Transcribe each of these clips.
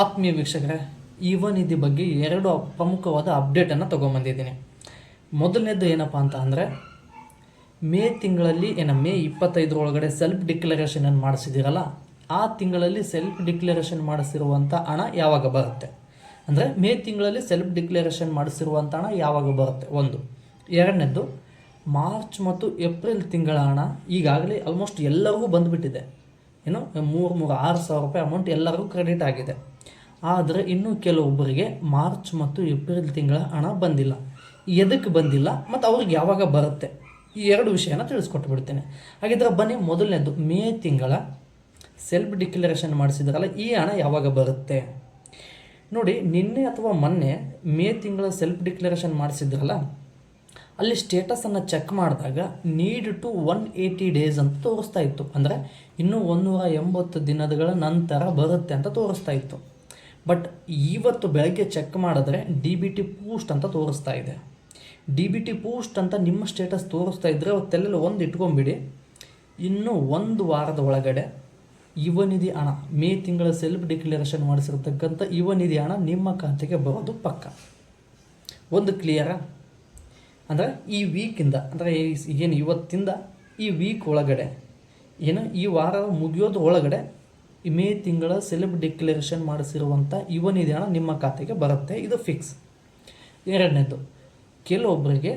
ಆತ್ಮೀಯ ವೀಕ್ಷಕರೇ ಯುವ ನಿಧಿ ಬಗ್ಗೆ ಎರಡು ಪ್ರಮುಖವಾದ ಅಪ್ಡೇಟನ್ನು ತೊಗೊಂಬಂದಿದ್ದೀನಿ. ಮೊದಲನೇದು ಏನಪ್ಪ ಅಂತ ಅಂದರೆ, ಮೇ ತಿಂಗಳಲ್ಲಿ, ಏನ ಮೇ ಇಪ್ಪತ್ತೈದರೊಳಗಡೆ ಸೆಲ್ಫ್ ಡಿಕ್ಲರೇಷನನ್ನು ಮಾಡಿಸಿದ್ದೀರಲ್ಲ ಆ ತಿಂಗಳಲ್ಲಿ ಸೆಲ್ಫ್ ಡಿಕ್ಲರೇಷನ್ ಮಾಡಿಸಿರುವಂಥ ಹಣ ಯಾವಾಗ ಬರುತ್ತೆ? ಅಂದರೆ ಮೇ ತಿಂಗಳಲ್ಲಿ ಸೆಲ್ಫ್ ಡಿಕ್ಲರೇಷನ್ ಮಾಡಿಸಿರುವಂಥ ಹಣ ಯಾವಾಗ ಬರುತ್ತೆ? ಒಂದು. ಎರಡನೇದ್ದು, ಮಾರ್ಚ್ ಮತ್ತು ಏಪ್ರಿಲ್ ತಿಂಗಳ ಹಣ ಈಗಾಗಲೇ ಆಲ್ಮೋಸ್ಟ್ ಎಲ್ಲರಿಗೂ ಬಂದುಬಿಟ್ಟಿದೆ. ಏನು, ಮೂರು ಮೂರು, ಆರು ಸಾವಿರ ರೂಪಾಯಿ ಅಮೌಂಟ್ ಎಲ್ಲರಿಗೂ ಕ್ರೆಡಿಟ್ ಆಗಿದೆ. ಆದರೆ ಇನ್ನೂ ಕೆಲವೊಬ್ಬರಿಗೆ ಮಾರ್ಚ್ ಮತ್ತು ಏಪ್ರಿಲ್ ತಿಂಗಳ ಹಣ ಬಂದಿಲ್ಲ. ಎದಕ್ಕೆ ಬಂದಿಲ್ಲ ಮತ್ತು ಅವ್ರಿಗೆ ಯಾವಾಗ ಬರುತ್ತೆ? ಈ ಎರಡು ವಿಷಯನ ತಿಳಿಸ್ಕೊಟ್ಟು ಬಿಡ್ತೇನೆ. ಹಾಗಿದ್ರೆ ಬನ್ನಿ ಮೊದಲನೇದು, ಮೇ ತಿಂಗಳ ಸೆಲ್ಫ್ ಡಿಕ್ಲರೇಷನ್ ಮಾಡಿಸಿದ್ರಲ್ಲ, ಈ ಹಣ ಯಾವಾಗ ಬರುತ್ತೆ? ನೋಡಿ, ನಿನ್ನೆ ಅಥವಾ ಮೊನ್ನೆ ಮೇ ತಿಂಗಳ ಸೆಲ್ಫ್ ಡಿಕ್ಲರೇಷನ್ ಮಾಡಿಸಿದ್ರಲ್ಲ, ಅಲ್ಲಿ ಸ್ಟೇಟಸನ್ನು ಚೆಕ್ ಮಾಡಿದಾಗ need to one eighty days ಅಂತ ತೋರಿಸ್ತಾ ಇತ್ತು. ಅಂದರೆ ಇನ್ನೂ ಒಂದೂರ ಎಂಬತ್ತು ದಿನಗಳ ನಂತರ ಬರುತ್ತೆ ಅಂತ ತೋರಿಸ್ತಾ ಇತ್ತು. ಬಟ್ ಇವತ್ತು ಬೆಳಗ್ಗೆ ಚೆಕ್ ಮಾಡಿದ್ರೆ ಡಿ ಬಿ ಟಿ ಪೂಸ್ಟ್ ಅಂತ ತೋರಿಸ್ತಾ ಇದೆ. ಡಿ ಬಿ ಟಿ ಪೂಸ್ಟ್ ಅಂತ ನಿಮ್ಮ ಸ್ಟೇಟಸ್ ತೋರಿಸ್ತಾ ಇದ್ದರೆ ಅವತ್ತೆಲ್ಲ ಒಂದು ಇಟ್ಕೊಂಬಿಡಿ ಇನ್ನೂ ಒಂದು ವಾರದ ಒಳಗಡೆ ಯುವ ನಿಧಿ ಹಣ, ಮೇ ತಿಂಗಳ ಸೆಲ್ಫ್ ಡಿಕ್ಲರೇಷನ್ ಮಾಡಿಸಿರ್ತಕ್ಕಂಥ ಯುವ ನಿಧಿ ಹಣ ನಿಮ್ಮ ಖಾತೆಗೆ ಬರೋದು ಪಕ್ಕ. ಒಂದು ಕ್ಲಿಯರ ಅಂದರೆ ಈ ವೀಕಿಂದ ಅಂದರೆ ಏನು ಇವತ್ತಿಂದ ಈ ವೀಕ್ ಒಳಗಡೆ, ಏನು ಈ ವಾರ ಮುಗಿಯೋದು ಒಳಗಡೆ ಮೇ ತಿಂಗಳ ಸೆಲೆಬ್ ಡಿಕ್ಲರೇಷನ್ ಮಾಡಿಸಿರುವಂಥ ಇವನಿದೆ ಹಣ ನಿಮ್ಮ ಖಾತೆಗೆ ಬರುತ್ತೆ. ಇದು ಫಿಕ್ಸ್. ಎರಡನೇದು ಕೆಲವೊಬ್ಬರಿಗೆ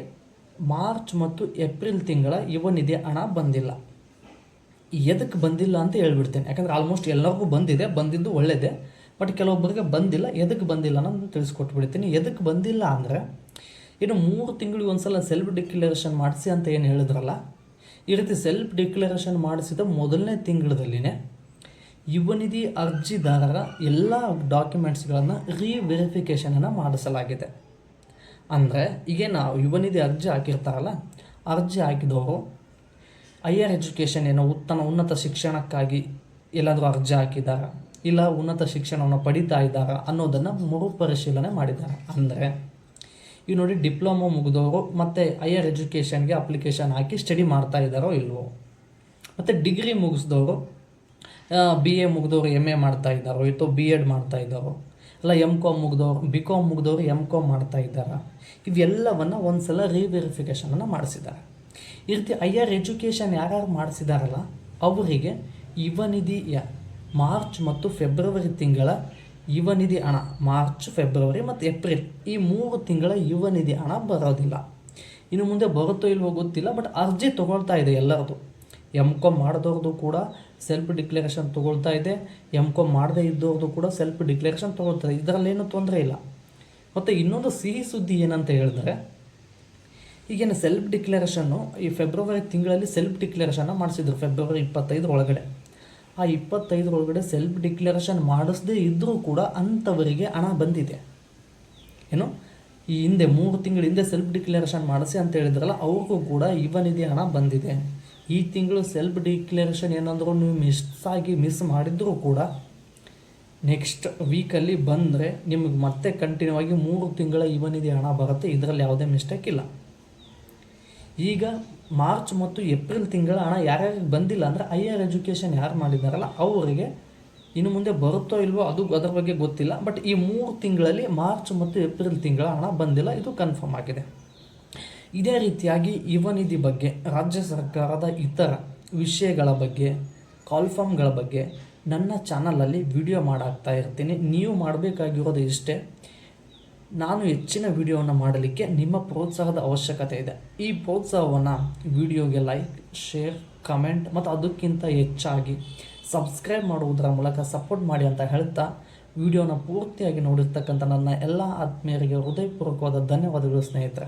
ಮಾರ್ಚ್ ಮತ್ತು ಏಪ್ರಿಲ್ ತಿಂಗಳ ಇವನಿದೆ ಹಣ ಬಂದಿಲ್ಲ. ಎದಕ್ಕೆ ಬಂದಿಲ್ಲ ಅಂತ ಹೇಳ್ಬಿಡ್ತೇನೆ. ಯಾಕಂದರೆ ಆಲ್ಮೋಸ್ಟ್ ಎಲ್ಲರಿಗೂ ಬಂದಿದೆ, ಬಂದಿದ್ದು ಒಳ್ಳೆಯದೇ ಬಟ್ ಕೆಲವೊಬ್ಬರಿಗೆ ಬಂದಿಲ್ಲ ಎದಕ್ಕೆ ಬಂದಿಲ್ಲ ಅನ್ನೋದು ತಿಳಿಸ್ಕೊಟ್ಬಿಡ್ತೀನಿ. ಎದಕ್ಕೆ ಬಂದಿಲ್ಲ ಅಂದರೆ ಇನ್ನು ಮೂರು ತಿಂಗಳಿಗೆ ಒಂದ್ಸಲ ಸೆಲ್ಫ್ ಡಿಕ್ಲರೇಷನ್ ಮಾಡಿಸಿ ಅಂತ ಏನು ಹೇಳಿದ್ರಲ್ಲ? ಈ ರೀತಿ ಸೆಲ್ಫ್ ಡಿಕ್ಲರೇಷನ್ ಮಾಡಿಸಿದ ಮೊದಲನೇ ತಿಂಗಳದಲ್ಲಿನೇ ಯುವ ನಿಧಿ ಅರ್ಜಿದಾರರ ಎಲ್ಲ ಡಾಕ್ಯುಮೆಂಟ್ಸ್ಗಳನ್ನು ರಿವೆರಿಫಿಕೇಷನನ್ನು ಮಾಡಿಸಲಾಗಿದೆ. ಅಂದರೆ, ಈಗ ನಾವು ಯುವನಿಧಿ ಅರ್ಜಿ ಹಾಕಿರ್ತಾರಲ್ಲ, ಅರ್ಜಿ ಹಾಕಿದವರು ಹೈಯರ್ ಎಜುಕೇಷನ್ ಏನೋ ಉತ್ತಮ ಉನ್ನತ ಶಿಕ್ಷಣಕ್ಕಾಗಿ ಎಲ್ಲಾದರೂ ಅರ್ಜಿ ಹಾಕಿದಾರಾ? ಇಲ್ಲ ಉನ್ನತ ಶಿಕ್ಷಣವನ್ನು ಪಡಿತಾ ಇದ್ದಾರಾ ಅನ್ನೋದನ್ನು ಮರುಪರಿಶೀಲನೆ ಮಾಡಿದ್ದಾರೆ ಅಂದರೆ, ಈಗ ನೋಡಿ ಡಿಪ್ಲೊಮೊ ಮುಗಿದವರು ಮತ್ತು ಹೈಯರ್ ಎಜುಕೇಷನ್ಗೆ ಅಪ್ಲಿಕೇಶನ್ ಹಾಕಿ ಸ್ಟಡಿ ಮಾಡ್ತಾ ಇದ್ದಾರೋ ಇಲ್ವೋ? ಮತ್ತು ಡಿಗ್ರಿ ಮುಗಿಸಿದವರು ಬಿ ಎ ಮುಗಿದವರು ಎಂ ಎ ಮಾಡ್ತಾ ಅಥವಾ ಬಿ ಎಡ್ ಮಾಡ್ತಾ ಅಲ್ಲ ಎಂ ಕಾಮ್ ಮುಗಿದವರು ಬಿ ಕಾಮ್ ಮುಗಿದವರು ಎಂ ಕಾಮ್ ಮಾಡ್ತಾ ಇದ್ದಾರಾ? ಇವೆಲ್ಲವನ್ನು ಒಂದು ಸಲ ರೀವೆರಿಫಿಕೇಷನನ್ನು ಮಾಡಿಸಿದ್ದಾರೆ. ಈ ರೀತಿ ಹೈಯರ್ ಎಜುಕೇಷನ್ ಯಾರ್ಯಾರು ಮಾಡಿಸಿದಾರಲ್ಲ, ಅವರಿಗೆ ಯುವ ನಿಧಿಯ ಮಾರ್ಚ್ ಮತ್ತು ಫೆಬ್ರವರಿ ತಿಂಗಳ ಯುವ ನಿಧಿ ಹಣ, ಮಾರ್ಚ್, ಫೆಬ್ರವರಿ ಮತ್ತು ಏಪ್ರಿಲ್, ಈ ಮೂರು ತಿಂಗಳ ಯುವ ನಿಧಿ ಹಣ ಬರೋದಿಲ್ಲ. ಇನ್ನು ಮುಂದೆ ಬರುತ್ತೋ ಇಲ್ವೋ ಗೊತ್ತಿಲ್ಲ, ಬಟ್ ಅರ್ಜಿ ತೊಗೊಳ್ತಾ ಇದೆ ಎಲ್ಲರದು. ಎಂ ಕಾಮ್ ಮಾಡಿದವ್ರದ್ದು ಕೂಡ ಸೆಲ್ಫ್ ಡಿಕ್ಲರೇಷನ್ ತೊಗೊಳ್ತಾ ಇದೆ. ಎಂ ಕಾಮ್ ಮಾಡದೇ ಇದ್ದವ್ರದ್ದು ಕೂಡ ಸೆಲ್ಫ್ ಡಿಕ್ಲರೇಷನ್ ತೊಗೊಳ್ತಾ ಇದೆ. ಇದರಲ್ಲೇನು ತೊಂದರೆ ಇಲ್ಲ. ಮತ್ತು ಇನ್ನೊಂದು ಸಿಹಿ ಸುದ್ದಿ ಏನಂತ ಹೇಳಿದ್ರೆ, ಈಗೇನು ಸೆಲ್ಫ್ ಡಿಕ್ಲರೇಷನ್ನು ಈ ಫೆಬ್ರವರಿ ತಿಂಗಳಲ್ಲಿ ಸೆಲ್ಫ್ ಡಿಕ್ಲರೇಷನ್ನ ಮಾಡಿಸಿದ್ರು ಫೆಬ್ರವರಿ ಇಪ್ಪತ್ತೈದರ ಒಳಗಡೆ. ಆ ಇಪ್ಪತ್ತೈದರೊಳಗಡೆ ಸೆಲ್ಫ್ ಡಿಕ್ಲರೇಷನ್ ಮಾಡಿಸದೇ ಇದ್ದರೂ ಕೂಡ ಅಂಥವರಿಗೆ ಹಣ ಬಂದಿದೆ. ಏನು? ಈ ಹಿಂದೆ ಮೂರು ತಿಂಗಳ ಹಿಂದೆ ಸೆಲ್ಫ್ ಡಿಕ್ಲರೇಷನ್ ಮಾಡಿಸಿ ಅಂತ ಹೇಳಿದ್ರಲ್ಲ, ಅವ್ರಿಗೂ ಕೂಡ ಇವನಿದೆ ಹಣ ಬಂದಿದೆ. ಈ ತಿಂಗಳು ಸೆಲ್ಫ್ ಡಿಕ್ಲರೇಷನ್ ಏನಂದ್ರೂ ನೀವು ಮಿಸ್ ಆಗಿ ಮಿಸ್ ಮಾಡಿದ್ರೂ ಕೂಡ ನೆಕ್ಸ್ಟ್ ವೀಕಲ್ಲಿ ಬಂದರೆ ನಿಮಗೆ ಮತ್ತೆ ಕಂಟಿನ್ಯೂ ಆಗಿ ಮೂರು ತಿಂಗಳ ಇವನ್ ಇದೆ ಹಣ ಬರುತ್ತೆ. ಇದರಲ್ಲಿ ಯಾವುದೇ ಮಿಸ್ಟೇಕ್ ಇಲ್ಲ. ಈಗ ಮಾರ್ಚ್ ಮತ್ತು ಏಪ್ರಿಲ್ ತಿಂಗಳ ಹಣ ಯಾರ್ಯಾರಿಗೆ ಬಂದಿಲ್ಲ ಅಂದರೆ ಹೈಯರ್ ಎಜುಕೇಷನ್ ಯಾರು ಮಾಡಿದಾರಲ್ಲ, ಅವರಿಗೆ ಇನ್ನು ಮುಂದೆ ಬರುತ್ತೋ ಇಲ್ವೋ ಅದು ಅದರ ಬಗ್ಗೆ ಗೊತ್ತಿಲ್ಲ. ಬಟ್ ಈ ಮೂರು ತಿಂಗಳಲ್ಲಿ ಮಾರ್ಚ್ ಮತ್ತು ಏಪ್ರಿಲ್ ತಿಂಗಳ ಹಣ ಬಂದಿಲ್ಲ, ಇದು ಕನ್ಫರ್ಮ್ ಆಗಿದೆ. ಇದೇ ರೀತಿಯಾಗಿ ಯುವ ನಿಧಿ ಬಗ್ಗೆ, ರಾಜ್ಯ ಸರ್ಕಾರದ ಇತರ ವಿಷಯಗಳ ಬಗ್ಗೆ ಕಾಲ್ಫಾರ್ಮ್ಗಳ ಬಗ್ಗೆ ನನ್ನ ಚಾನಲಲ್ಲಿ ವಿಡಿಯೋ ಮಾಡಾಕ್ತಾ ಇರ್ತೀನಿ. ನೀವು ಮಾಡಬೇಕಾಗಿರೋದು ಇಷ್ಟೇ. ನಾನು ಹೆಚ್ಚಿನ ವಿಡಿಯೋವನ್ನು ಮಾಡಲಿಕ್ಕೆ ನಿಮ್ಮ ಪ್ರೋತ್ಸಾಹದ ಅವಶ್ಯಕತೆ ಇದೆ. ಈ ಪ್ರೋತ್ಸಾಹವನ್ನು ವಿಡಿಯೋಗೆ ಲೈಕ್ ಶೇರ್ ಕಮೆಂಟ್ ಮತ್ತು ಅದಕ್ಕಿಂತ ಹೆಚ್ಚಾಗಿ ಸಬ್ಸ್ಕ್ರೈಬ್ ಮಾಡುವುದರ ಮೂಲಕ ಸಪೋರ್ಟ್ ಮಾಡಿ ಅಂತ ಹೇಳ್ತಾ ವಿಡಿಯೋನ ಪೂರ್ತಿಯಾಗಿ ನೋಡಿರ್ತಕ್ಕಂಥ ನನ್ನ ಎಲ್ಲ ಆತ್ಮೀಯರಿಗೆ ಹೃದಯಪೂರ್ವಕವಾದ ಧನ್ಯವಾದಗಳು ಸ್ನೇಹಿತರೆ.